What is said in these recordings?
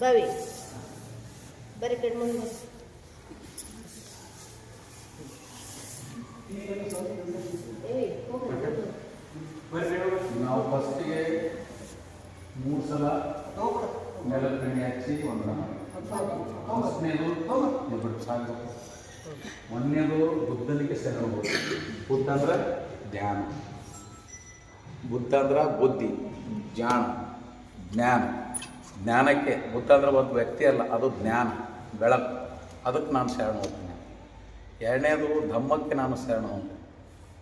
ಬಾವಿ. ಬರೀ ಕಡೆ ಮುಂದೆ ನಾವು ಫಸ್ಟಿಗೆ ಮೂರು ಸಲ ನೆಲಕ್ಕಣ್ಣೆ ಹಚ್ಚಿ ಒಂದು ಫಸ್ಟ್ನೇದು ಇಬ್ಬರು ಸಾಕು. ಒಂದನೇದು ಬುದ್ಧನಿಗೆ ಶರಣು ಬುದ್ಧ ಅಂದ್ರೆ ಧ್ಯಾನ. ಬುದ್ಧ ಅಂದ್ರೆ ಬುದ್ಧಿ ಜ್ಞಾನ ಜ್ಞಾನ. ಜ್ಞಾನಕ್ಕೆ ಬುದ್ಧ ಒಂದು ವ್ಯಕ್ತಿ ಅಲ್ಲ, ಅದು ಜ್ಞಾನ, ಬೆಳಕು. ಅದಕ್ಕೆ ನಾನು ಶರಣ ಹೋಗ್ತೀನಿ. ಎರಡನೇದು, ಧಮ್ಮಕ್ಕೆ ನಾನು ಶರಣ ಹೋಗ್ತೀನಿ.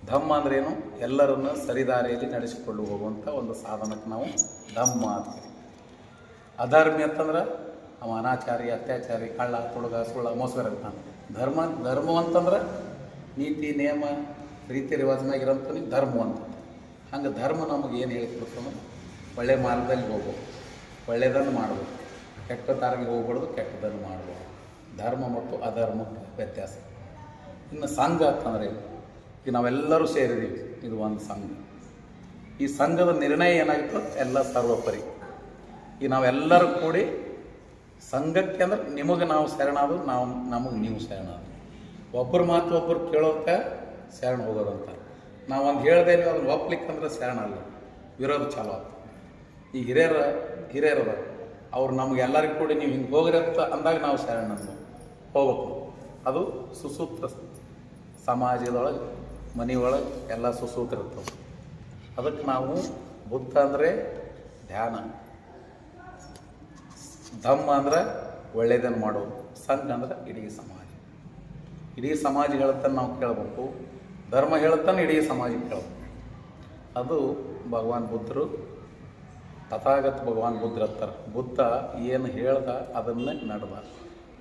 ಧಮ್ಮ ಅಂದ್ರೇನು? ಎಲ್ಲರನ್ನು ಸರಿದಾರಿಯಲ್ಲಿ ನಡೆಸಿಕೊಂಡು ಹೋಗುವಂಥ ಒಂದು ಸಾಧನಕ್ಕೆ ನಾವು ಧಮ್ಮ ಅಂತೀವಿ. ಅಧರ್ಮಿ ಅಂತಂದ್ರೆ ಅವ ಅನಾಚಾರಿ, ಅತ್ಯಾಚಾರಿ, ಕಳ್ಳ, ತುಳುಗ, ಸುಳ್ಳ, ಮೋಸಗಾರ ಅಂತ ಧರ್ಮ ಧರ್ಮ ಅಂತಂದ್ರೆ ನೀತಿ, ನಿಯಮ, ರೀತಿ ರಿವಾಜ್ನಾಗಿರೋಂಥ ಧರ್ಮ ಅಂತ ಹಂಗೆ ಧರ್ಮ ನಮಗೆ ಏನು ಹೇಳಿಕೊಡ್ತಾನೆ ಒಳ್ಳೆ ಮಾರ್ಗದಲ್ಲಿ ಹೋಗ್ಬೇಕು. ಒಳ್ಳೆಯದನ್ನು ಮಾಡಬೇಕು ಕೆಟ್ಟ ದಾರಿಗೆ ಹೋಗ್ಬಾರ್ದು ಕೆಟ್ಟದನ್ನು ಮಾಡಬೇಕು ಧರ್ಮ ಮತ್ತು ಅಧರ್ಮಕ್ಕೆ ವ್ಯತ್ಯಾಸ. ಇನ್ನು ಸಂಘ ಅಂತಂದರೆ ಈಗ ನಾವೆಲ್ಲರೂ ಸೇರಿದ್ದೀವಿ. ಇದು ಒಂದು ಸಂಘ. ಈ ಸಂಘದ ನಿರ್ಣಯ ಏನಾಗಿತ್ತು? ಎಲ್ಲ ಸರ್ವೋಪರಿ. ಈ ನಾವೆಲ್ಲರೂ ಕೂಡಿ ಸಂಘಕ್ಕೆ ಅಂದ್ರೆ ನಿಮಗೆ ನಾವು ಶರಣಾದ್ರು ನಾವು ನಮಗೆ ನೀವು ಶರಣಾದ್ರು ಒಬ್ಬರು ಮಾತು ಒಬ್ಬರು ಕೇಳೋಕೆ ಶರಣ ಹೋಗೋದು ಅಂತ ನಾವು ಒಂದು ಹೇಳ್ದೆ ನೀವು ಅದನ್ನು ಒಪ್ಲಿಕ್ಕಂದ್ರೆ ಶರಣ ಅಲ್ಲ ವಿರೋಧ ಚಾಲು ಆಗ್ತದೆ ಈ ಹಿರಿಯರ ಹಿರಿಯರದ ಅವ್ರು ನಮ್ಗೆ ಎಲ್ಲರಿಗೂ ಕೂಡಿ ನೀವು ಹಿಂಗೆ ಹೋಗ್ರಿ ಅಂತ ಅಂದಾಗ ನಾವು ಶರಣ ಹೋಗಬೇಕು. ಅದು ಸುಸೂತ್ರ ಸಮಾಜದೊಳಗೆ, ಮನೆಯೊಳಗೆ ಎಲ್ಲ ಸುಸೂತ್ರ ಇರ್ತವೆ. ಅದಕ್ಕೆ ನಾವು ಬುದ್ಧ ಅಂದರೆ ಧ್ಯಾನ. ಧಮ್ಮ ಅಂದ್ರೆ ಒಳ್ಳೆಯದನ್ನು ಮಾಡೋದು. ಸಂಘ ಅಂದ್ರೆ ಇಡೀ ಸಮಾಜ. ಇಡೀ ಸಮಾಜ ಹೇಳುತ್ತಾನೆ ನಾವು ಕೇಳಬೇಕು. ಧರ್ಮ ಹೇಳುತ್ತಾನೆ ಇಡೀ ಸಮಾಜ ಕೇಳಬೇಕು. ಅದು ಭಗವಾನ್ ಬುದ್ಧರು ತಥಾಗತ ಭಗವಾನ್ ಬುದ್ಧರ ಹತ್ತಾರ ಬುದ್ಧ ಏನು ಹೇಳ್ದ ಅದನ್ನೇ ನಡೆದ.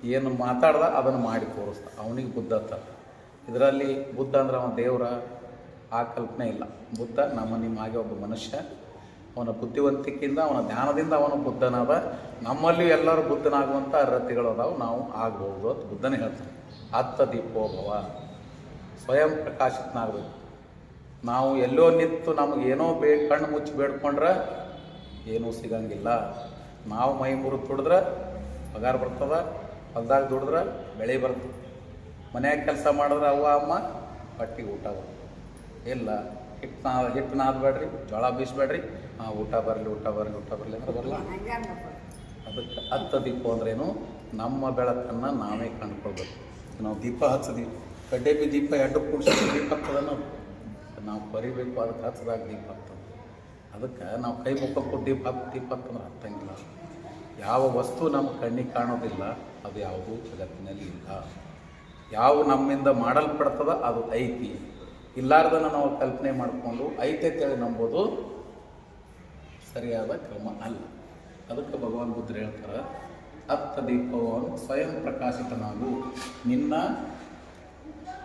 ಏನು ಮಾತಾಡ್ದ ಅದನ್ನು ಮಾಡಿ ತೋರಿಸ್ದ. ಅವನಿಗೆ ಬುದ್ಧ ಅತ್ತಾರ ಇದರಲ್ಲಿ ಬುದ್ಧ ಅಂದ್ರೆ ಅವನ ದೇವರ, ಆ ಕಲ್ಪನೆ ಇಲ್ಲ. ಬುದ್ಧ ನಮ್ಮ ನಿಮ್ಮ ಹಾಗೆ ಒಬ್ಬ ಮನುಷ್ಯ. ಅವನ ಬುದ್ಧಿವಂತಿಕೆಯಿಂದ, ಅವನ ಜ್ಞಾನದಿಂದ ಅವನು ಬುದ್ಧನಾದ. ನಮ್ಮಲ್ಲಿ ಎಲ್ಲರೂ ಬುದ್ಧನಾಗುವಂಥ ಅರ್ಹತೆಗಳು ಅದಾವು. ನಾವು ಆಗಬಹುದು ಅಂತ ಬುದ್ಧನೇ ಹೇಳ್ತಾರೆ ಅತ್ತ ದೀಪೋಭವ ಸ್ವಯಂ ಪ್ರಕಾಶಿತನಾಗಬೇಕು. ನಾವು ಎಲ್ಲೋ ನಿಂತು ನಮಗೇನೋ ಬೇ, ಕಣ್ಣು ಮುಚ್ಚಿ ಬೇಡ್ಕೊಂಡ್ರೆ ಏನೂ ಸಿಗಂಗಿಲ್ಲ. ನಾವು ಮೈ ಮುರಿದು ದುಡಿದ್ರೆ ಪಗಾರ ಬರ್ತದ, ಹೊಲ್ದಾಗ ದುಡಿದ್ರೆ ಬೆಳೆ ಬರ್ತದೆ. ಮನ್ಯಾಗ ಕೆಲಸ ಮಾಡಿದ್ರೆ ಅವ್ವ, ಅಮ್ಮ ಹೊಟ್ಟಿಗೆ ಊಟ ಬರ್ತದೆ. ಇಲ್ಲ ಹಿಟ್ಟು ನಾ ಹಿಟ್ಟು ನಾದಬೇಡ್ರಿ ಜೋಳ ಬೀಸ್ಬೇಡ್ರಿ ಹಾಂ ಊಟ ಬರಲಿ ಊಟ ಬರಲಿ ಊಟ ಬರಲಿ ಅಂದ್ರೆ ಬರಲ್ಲ ಅದಕ್ಕೆ ಹತ್ತ ದೀಪ ಅಂದ್ರೇನು ನಮ್ಮ ಬೆಳಕನ್ನು ನಾವೇ ಕಂಡ್ಕೊಳ್ಬೇಕು. ನಾವು ದೀಪ ಹಚ್ಚದೀವಿ. ಕಡ್ಡೆ ಬಿ ದೀಪ ಎಡ್ಡು ಕೂಡಿಸಿ ದೀಪ ಹತ್ತದ ನಾವು. ಬರಿಬೇಕು ಅದಕ್ಕೆ ಹಚ್ಚದಾಗ ದೀಪ ಹತ್ತದ ಅದಕ್ಕೆ ನಾವು ಕೈ ಮುಖ ಕೊಟ್ಟು ದೀಪ ಹತ್ತು ಹತ್ತಂಗಿಲ್ಲ ಯಾವ ವಸ್ತು ನಮ್ಮ ಕಣ್ಣಿಗೆ ಕಾಣೋದಿಲ್ಲ, ಅದು ಯಾವುದೂ ಜಗತ್ತಿನಲ್ಲಿ ಇಲ್ಲ. ಯಾವ ನಮ್ಮಿಂದ ಮಾಡಲ್ಪಡ್ತದ, ಅದು ಐತಿ. ಇಲ್ಲಾರ್ದನ್ನು ನಾವು ಕಲ್ಪನೆ ಮಾಡಿಕೊಂಡು ಐತೆ ಅಂತೇಳಿ ನಂಬೋದು, ಸರಿಯಾದ ಕ್ರಮ ಅಲ್ಲ. ಅದಕ್ಕೆ ಭಗವಾನ್ ಬುದ್ಧರು ಹೇಳ್ತಾರೆ, ಅತ್ತ ದೀಪವನ್ನು ಸ್ವಯಂ ಪ್ರಕಾಶಿತನಾಗು. ನಿನ್ನ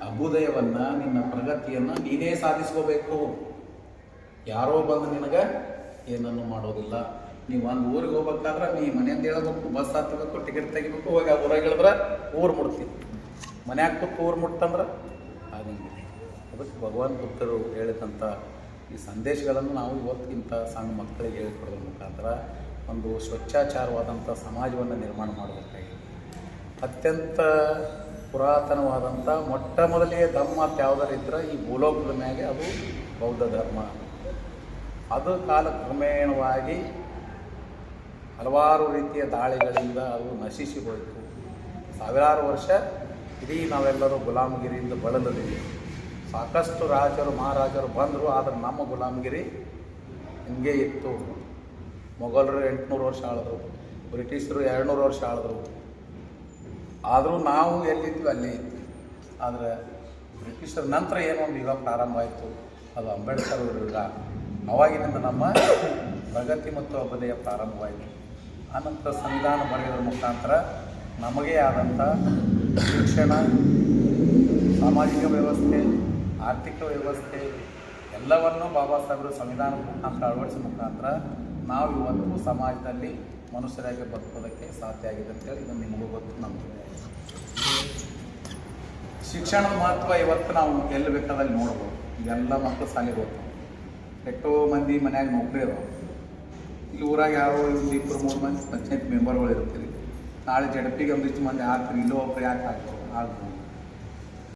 ಅಭುದಯವನ್ನು, ನಿನ್ನ ಪ್ರಗತಿಯನ್ನು ನೀನೇ ಸಾಧಿಸ್ಕೋಬೇಕು. ಯಾರೋ ಬಂದು ನಿನಗೆ, ಏನನ್ನು ಮಾಡೋದಿಲ್ಲ. ನೀವು ಒಂದು ಊರಿಗೆ ಹೋಗ್ಬೇಕಾದ್ರೆ ನೀ ಮನೆಯಿಂದ ಹೇಳ್ಬೇಕು, ಬಸ್ ಹತ್ತಬೇಕು ಟಿಕೆಟ್ ತೆಗಿಬೇಕು, ಹೋಗಿ ಆ ಊರಾಗ ಹೇಳಿದ್ರೆ ಊರು ಮುಟ್ತೀನಿ ಮನ್ಯಾಗ ಕೂತು ಊರು ಮುಟ್ಟಂದ್ರೆ ಆಗಂಗಿಲ್ಲ. ಅದಕ್ಕೆ ಭಗವಾನ್ ಬುದ್ಧರು ಹೇಳಿದಂಥ ಈ ಸಂದೇಶಗಳನ್ನು ನಾವು ಇವತ್ತಿಗಿಂತ ಸಣ್ಣ ಮಕ್ಕಳಿಗೆ ಹೇಳಿಕೊಡೋದ್ರ ಮುಖಾಂತರ ಒಂದು ಸ್ವಚ್ಛಾಚಾರವಾದಂಥ ಸಮಾಜವನ್ನು ನಿರ್ಮಾಣ ಮಾಡಬೇಕಾಗಿದೆ. ಅತ್ಯಂತ ಪುರಾತನವಾದಂಥ ಮೊಟ್ಟ ಮೊದಲಿಗೆ ಧರ್ಮ ಇದ್ರೆ ಈ ಭೂಲೋಕದ ಮ್ಯಾಗೆ ಅದು ಬೌದ್ಧ ಧರ್ಮ. ಅದು ಕಾಲಕ್ರಮೇಣವಾಗಿ ಹಲವಾರು ರೀತಿಯ ದಾಳಿಗಳಿಂದ ಅದು ನಶಿಸಿ ಹೋಯಿತು. ಸಾವಿರಾರು ವರ್ಷ ಇಡೀ ನಾವೆಲ್ಲರೂ ಗುಲಾಮಗಿರಿಯಿಂದ ಬಳಲಿದ್ದೀವಿ ಸಾಕಷ್ಟು ರಾಜರು, ಮಹಾರಾಜರು ಬಂದರು, ಆದರೆ ನಮ್ಮ ಗುಲಾಮಗಿರಿ ಹಿಂಗೆ ಇತ್ತು. ಮೊಘಲರು ಎಂಟುನೂರು ವರ್ಷ ಆಳಿದ್ರು, ಬ್ರಿಟಿಷರು ಎರಡುನೂರು ವರ್ಷ ಆಳಿದ್ರು. ಆದರೂ ನಾವು ಎಲ್ಲಿದ್ವಿ? ಅಲ್ಲೇ ಇದ್ವಿ. ಆದರೆ ಬ್ರಿಟಿಷರ ನಂತರ ಏನೋ ಒಂದು ಯುಗ ಪ್ರಾರಂಭ ಆಯಿತು. ಅದು ಅಂಬೇಡ್ಕರ್ ಅವರ ಯುಗ ಅವಾಗಿನಿಂದ ನಮ್ಮ ಪ್ರಗತಿ ಮತ್ತು ಅಭ್ಯುದಯ ಪ್ರಾರಂಭವಾಯಿತು. ಆನಂತರ ಸಂವಿಧಾನ ಬರೆಯೋದ್ರ ಮುಖಾಂತರ ನಮಗೇ ಆದಂಥ ಶಿಕ್ಷಣ, ಸಾಮಾಜಿಕ ವ್ಯವಸ್ಥೆ, ಆರ್ಥಿಕ ವ್ಯವಸ್ಥೆ ಎಲ್ಲವನ್ನೂ ಬಾಬಾ ಸಾಹೇಬರು ಸಂವಿಧಾನ ಮುಖಾಂತರ ಅಳವಡಿಸಿದ ಮುಖಾಂತರ ನಾವು ಇವತ್ತು ಸಮಾಜದಲ್ಲಿ ಮನುಷ್ಯರಾಗಿ ಬದುಕೋದಕ್ಕೆ ಸಾಧ್ಯ ಆಗಿದೆ ಅಂತೇಳಿ ಇದು ನಿಮಗೂ ಗೊತ್ತು ನಮಗೆ. ಶಿಕ್ಷಣದ ಮಹತ್ವ ಇವತ್ತು ನಾವು ಎಲ್ಲಿ ಬೇಕಾದಲ್ಲಿ ನೋಡ್ಬೋದು. ಎಲ್ಲ ಮಕ್ಕಳು ಶಾಲೆಗೆ ಹೋಗ್ತಾವೆ ಎಷ್ಟೋ ಮಂದಿ ಮನ್ಯಾಗ ನೌಕರಿ ಅವ ಇಲ್ಲಿ ಊರಾಗ ಯಾರೋ ಒಂದು ಇಬ್ಬರು ಮೂರು ಮಂದಿ ಪಂಚಾಯತ್ ಮೆಂಬರ್ಗಳು ಇರ್ತೀರಿ. ನಾಳೆ ಜಡಪಿಗೆ ಒಂದಿಷ್ಟು ಮಂದಿ ಹಾಕ್ರಿ ಇಲ್ಲೋ ಒಬ್ರು ಯಾಕೆ ಹಾಕೋ ಆಗ್ಬೋದು.